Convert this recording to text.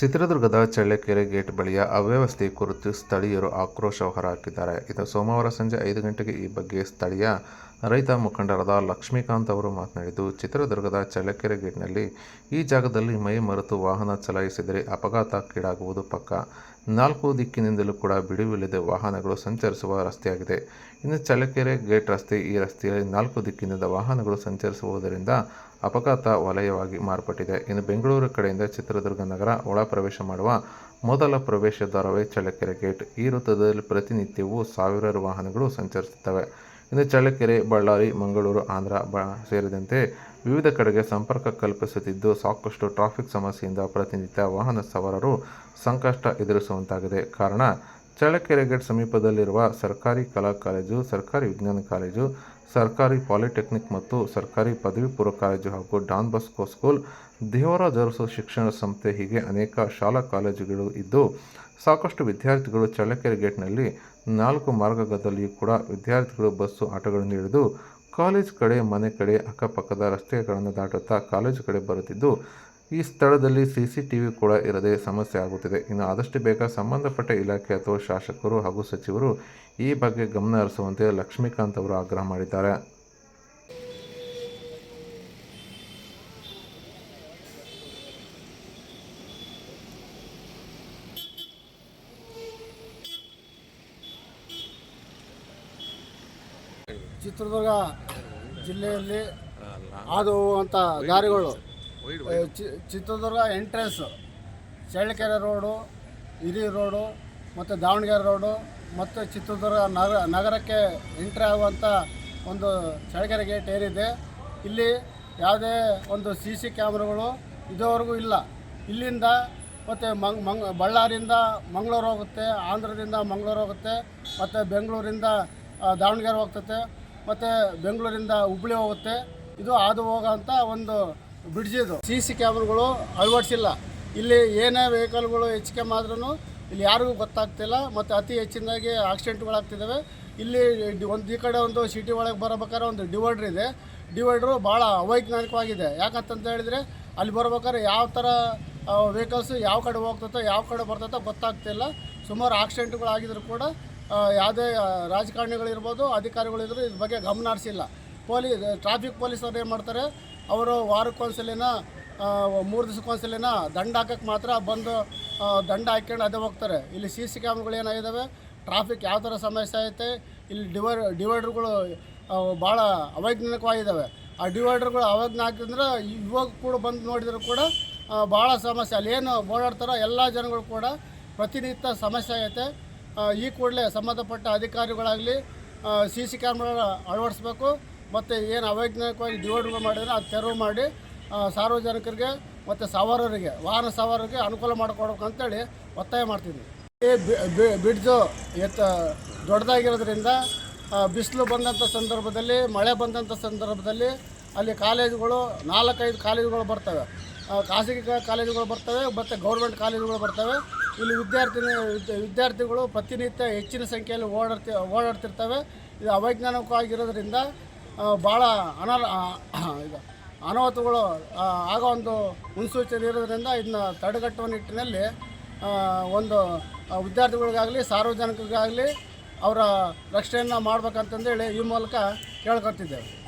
ಚಿತ್ರದುರ್ಗದ ಚಳ್ಳಕೆರೆ ಗೇಟ್ ಬಳಿಯ ಅವ್ಯವಸ್ಥೆ ಕುರಿತು ಸ್ಥಳೀಯರು ಆಕ್ರೋಶ ಹೊರಹಾಕಿದ್ದಾರೆ. ಇದು ಸೋಮವಾರ ಸಂಜೆ ಐದು ಗಂಟೆಗೆ ಈ ಬಗ್ಗೆ ಸ್ಥಳೀಯ ರೈತ ಮುಖಂಡರಾದ ಲಕ್ಷ್ಮೀಕಾಂತ್ ಅವರು ಮಾತನಾಡಿದ್ದು, ಚಿತ್ರದುರ್ಗದ ಚಳ್ಳಕೆರೆ ಗೇಟ್ನಲ್ಲಿ ಈ ಜಾಗದಲ್ಲಿ ಮೈ ಮರೆತು ವಾಹನ ಚಲಾಯಿಸಿದರೆ ಅಪಘಾತಕ್ಕೀಡಾಗುವುದು ಪಕ್ಕ. ನಾಲ್ಕು ದಿಕ್ಕಿನಿಂದಲೂ ಕೂಡ ಬಿಡುವಿಲ್ಲದೆ ವಾಹನಗಳು ಸಂಚರಿಸುವ ರಸ್ತೆಯಾಗಿದೆ. ಇನ್ನು ಚಳ್ಳಕೆರೆ ಗೇಟ್ ರಸ್ತೆ, ಈ ರಸ್ತೆಯಲ್ಲಿ ನಾಲ್ಕು ದಿಕ್ಕಿನಿಂದ ವಾಹನಗಳು ಸಂಚರಿಸುವುದರಿಂದ ಅಪಘಾತ ವಲಯವಾಗಿ ಮಾರ್ಪಟ್ಟಿದೆ. ಇನ್ನು ಬೆಂಗಳೂರು ಕಡೆಯಿಂದ ಚಿತ್ರದುರ್ಗ ನಗರ ಒಳ ಪ್ರವೇಶ ಮಾಡುವ ಮೊದಲ ಪ್ರವೇಶ ದ್ವಾರವೇ ಚಳ್ಳಕೆರೆ ಗೇಟ್. ಈ ವೃತ್ತದಲ್ಲಿ ಪ್ರತಿನಿತ್ಯವೂ ಸಾವಿರಾರು ವಾಹನಗಳು ಸಂಚರಿಸುತ್ತವೆ. ಇನ್ನು ಚಳ್ಳಕೆರೆ, ಬಳ್ಳಾರಿ, ಮಂಗಳೂರು, ಆಂಧ್ರ ಬ ಸೇರಿದಂತೆ ವಿವಿಧ ಕಡೆಗೆ ಸಂಪರ್ಕ ಕಲ್ಪಿಸುತ್ತಿದ್ದು ಸಾಕಷ್ಟು ಟ್ರಾಫಿಕ್ ಸಮಸ್ಯೆಯಿಂದ ಪ್ರತಿನಿತ್ಯ ವಾಹನ ಸವಾರರು ಸಂಕಷ್ಟ ಎದುರಿಸುವಂತಾಗಿದೆ. ಕಾರಣ ಚಳ್ಳಕೆರೆ ಗೇಟ್ ಸಮೀಪದಲ್ಲಿರುವ ಸರ್ಕಾರಿ ಕಲಾ ಕಾಲೇಜು, ಸರ್ಕಾರಿ ವಿಜ್ಞಾನ ಕಾಲೇಜು, ಸರ್ಕಾರಿ ಪಾಲಿಟೆಕ್ನಿಕ್ ಮತ್ತು ಸರ್ಕಾರಿ ಪದವಿ ಪೂರ್ವ ಕಾಲೇಜು ಹಾಗೂ Don Bosco school, Devaraja Arasu ಶಿಕ್ಷಣ ಸಂಸ್ಥೆ ಹೀಗೆ ಅನೇಕ ಶಾಲಾ ಕಾಲೇಜುಗಳು ಇದ್ದು, ಸಾಕಷ್ಟು ವಿದ್ಯಾರ್ಥಿಗಳು ಚಳ್ಳಕೆರೆ ಗೇಟ್ನಲ್ಲಿ ನಾಲ್ಕು ಮಾರ್ಗದಲ್ಲಿಯೂ ಕೂಡ ವಿದ್ಯಾರ್ಥಿಗಳು ಬಸ್ಸು ಆಟೋಗಳನ್ನು ಹಿಡಿದು ಕಾಲೇಜ್ ಕಡೆ, ಮನೆ ಕಡೆ, ಅಕ್ಕಪಕ್ಕದ ರಸ್ತೆಗಳನ್ನು ದಾಟುತ್ತಾ ಕಾಲೇಜು ಕಡೆ ಬರುತ್ತಿದ್ದು ಈ ಸ್ಥಳದಲ್ಲಿ ಸಿ ಸಿ ಟಿ ವಿ ಕೂಡ ಇರದೆ ಸಮಸ್ಯೆ ಆಗುತ್ತಿದೆ. ಇನ್ನು ಆದಷ್ಟು ಬೇಗ ಸಂಬಂಧಪಟ್ಟ ಇಲಾಖೆ ಅಥವಾ ಶಾಸಕರು ಹಾಗೂ ಸಚಿವರು ಈ ಬಗ್ಗೆ ಗಮನ ಹರಿಸುವಂತೆ ಲಕ್ಷ್ಮೀಕಾಂತ್ ಅವರು ಆಗ್ರಹ ಮಾಡಿದ್ದಾರೆ. ಚಿತ್ರದುರ್ಗ ಜಿಲ್ಲೆಯಲ್ಲಿ ಹಾದು ಹೋಗುವಂಥ ದಾರಿಗಳು ಚಿತ್ರದುರ್ಗ ಎಂಟ್ರೆನ್ಸ್ ಚಳ್ಳಕೆರೆ ರೋಡು ಹಿರಿ ರೋಡು ಮತ್ತು ದಾವಣಗೆರೆ ರೋಡು ಮತ್ತು ಚಿತ್ರದುರ್ಗ ನಗರ ನಗರಕ್ಕೆ ಎಂಟ್ರಿ ಆಗುವಂಥ ಒಂದು ಚಳ್ಳಕೆರೆ ಗೇಟ್ ಏರಿದೆ ಇಲ್ಲಿ ಯಾವುದೇ ಒಂದು ಸಿ ಸಿ ಕ್ಯಾಮ್ರಾಗಳು ಇದುವರೆಗೂ ಇಲ್ಲ. ಇಲ್ಲಿಂದ ಮತ್ತು ಮಂಗ್ ಮಂಗ್, ಬಳ್ಳಾರಿಯಿಂದ ಮಂಗಳೂರು ಹೋಗುತ್ತೆ, ಆಂಧ್ರದಿಂದ ಮಂಗಳೂರು ಹೋಗುತ್ತೆ, ಮತ್ತು ಬೆಂಗಳೂರಿಂದ ದಾವಣಗೆರೆ ಹೋಗ್ತತೆ, ಮತ್ತು ಬೆಂಗಳೂರಿಂದ ಹುಬ್ಳಿ ಹೋಗುತ್ತೆ. ಇದು ಹಾದು ಹೋಗೋಂಥ ಒಂದು ಬ್ರಿಡ್ಜ್ ಇದು. ಸಿ ಸಿ ಕ್ಯಾಮ್ರಾಗಳು ಅಳವಡಿಸಿಲ್ಲ. ಇಲ್ಲಿ ಏನೇ ವೆಹಿಕಲ್ಗಳು ಹೆಚ್ಚಿಗೆ ಆದ್ರೂ ಇಲ್ಲಿ ಯಾರಿಗೂ ಗೊತ್ತಾಗ್ತಿಲ್ಲ ಮತ್ತು ಅತಿ ಹೆಚ್ಚಿನದಾಗಿ ಆಕ್ಸಿಡೆಂಟ್ಗಳಾಗ್ತಿದ್ದಾವೆ ಇಲ್ಲಿ ಒಂದು ಈ ಕಡೆ ಒಂದು ಸಿಟಿ ಒಳಗೆ ಬರಬೇಕಾದ್ರೆ ಒಂದು ಡಿವೈಡ್ರ್ ಇದೆ. ಡಿವೈಡ್ರು ಭಾಳ ಅವೈಜ್ಞಾನಿಕವಾಗಿದೆ. ಯಾಕಂತಂತ ಹೇಳಿದರೆ ಅಲ್ಲಿ ಬರ್ಬೇಕಾದ್ರೆ ಯಾವ ಥರ ವೆಹಿಕಲ್ಸು ಯಾವ ಕಡೆ ಹೋಗ್ತೈತೋ, ಯಾವ ಕಡೆ ಬರ್ತೈತೋ ಗೊತ್ತಾಗ್ತಿಲ್ಲ. ಸುಮಾರು ಆಕ್ಸಿಡೆಂಟ್ಗಳಾಗಿದ್ರು ಕೂಡ ಯಾವುದೇ ರಾಜಕಾರಣಿಗಳಿರ್ಬೋದು, ಅಧಿಕಾರಿಗಳಿದ್ರು ಇದ್ರ ಬಗ್ಗೆ ಗಮನ ಹರಿಸಿಲ್ಲ. ಪೊಲೀಸ್ ಟ್ರಾಫಿಕ್ ಪೊಲೀಸವ್ರು ಏನು ಮಾಡ್ತಾರೆ ಅವರು ವಾರಕ್ಕೊಂದ್ಸಲಿನ ಮೂರು ದಿವಸಕ್ಕೊಂದ್ಸಲಿನ ದಂಡ ಹಾಕಕ್ಕೆ ಮಾತ್ರ ಬಂದು ದಂಡ ಹಾಕ್ಕೊಂಡು ಅದೇ ಹೋಗ್ತಾರೆ. ಇಲ್ಲಿ ಸಿ ಸಿ ಕ್ಯಾಮ್ರಾಗಳು ಏನಾಗಿದ್ದಾವೆ ಟ್ರಾಫಿಕ್ ಯಾವ ಥರ ಸಮಸ್ಯೆ ಐತೆ ಇಲ್ಲಿ ಡಿವೈ ಡಿವೈಡ್ರ್ಗಳು ಭಾಳ ಅವೈಜ್ಞಾನಿಕವಾಗಿದ್ದಾವೆ ಆ ಡಿವೈಡರ್ಗಳು ಅವಾಗ್ನ ಹಾಕಿದ್ರೆ ಇವಾಗ ಕೂಡ ಬಂದು ನೋಡಿದ್ರು ಕೂಡ ಭಾಳ ಸಮಸ್ಯೆ. ಅಲ್ಲೇನು ಓಡಾಡ್ತಾರೋ ಎಲ್ಲ ಜನಗಳು ಕೂಡ ಪ್ರತಿನಿತ್ಯ ಸಮಸ್ಯೆ ಐತೆ ಈ ಕೂಡಲೇ ಸಂಬಂಧಪಟ್ಟ ಅಧಿಕಾರಿಗಳಾಗಲಿ ಸಿ ಸಿ ಕ್ಯಾಮ್ರಾ ಅಳವಡಿಸ್ಬೇಕು. ಮತ್ತು ಏನು ಅವೈಜ್ಞಾನಿಕವಾಗಿ ಡಿವೈಡ್ ಮಾಡಿದರೆ ಅದು ತೆರವು ಮಾಡಿ ಸಾರ್ವಜನಿಕರಿಗೆ ಮತ್ತು ಸವಾರರಿಗೆ, ವಾಹನ ಸವಾರರಿಗೆ ಅನುಕೂಲ ಮಾಡಿಕೊಡ್ಬೇಕು ಅಂತೇಳಿ ಒತ್ತಾಯ ಮಾಡ್ತೀನಿ. ಈ ಬ್ರಿಡ್ಜು ಎತ್ತ ದೊಡ್ಡದಾಗಿರೋದ್ರಿಂದ ಬಿಸಿಲು ಬಂದಂಥ ಸಂದರ್ಭದಲ್ಲಿ, ಮಳೆ ಬಂದಂಥ ಸಂದರ್ಭದಲ್ಲಿ ಅಲ್ಲಿ ಕಾಲೇಜುಗಳು, ನಾಲ್ಕೈದು ಕಾಲೇಜುಗಳು ಬರ್ತವೆ. ಖಾಸಗಿ ಕಾಲೇಜುಗಳು ಬರ್ತವೆ, ಮತ್ತು ಗೌರ್ಮೆಂಟ್ ಕಾಲೇಜುಗಳು ಬರ್ತವೆ. ಇಲ್ಲಿ ವಿದ್ಯಾರ್ಥಿ ವಿದ್ಯಾರ್ಥಿಗಳು ಪ್ರತಿನಿತ್ಯ ಹೆಚ್ಚಿನ ಸಂಖ್ಯೆಯಲ್ಲಿ ಓಡಾಡ್ತಿ, ಓಡಾಡ್ತಿರ್ತವೆ. ಇದು ಅವೈಜ್ಞಾನಿಕವಾಗಿರೋದ್ರಿಂದ ಭಾಳ ಅನ ಅನಾಹುತಗಳು ಆಗೋ ಒಂದು ಮುನ್ಸೂಚನೆ ಇರೋದ್ರಿಂದ ಇದನ್ನ ತಡೆಗಟ್ಟುವ ನಿಟ್ಟಿನಲ್ಲಿ ಒಂದು ವಿದ್ಯಾರ್ಥಿಗಳಿಗಾಗಲಿ, ಸಾರ್ವಜನಿಕರಿಗಾಗಲಿ ಅವರ ರಕ್ಷಣೆಯನ್ನು ಮಾಡ್ಬೇಕಂತಂದೇಳಿ ಈ ಮೂಲಕ ಕೇಳ್ಕೊತಿದ್ದೇವೆ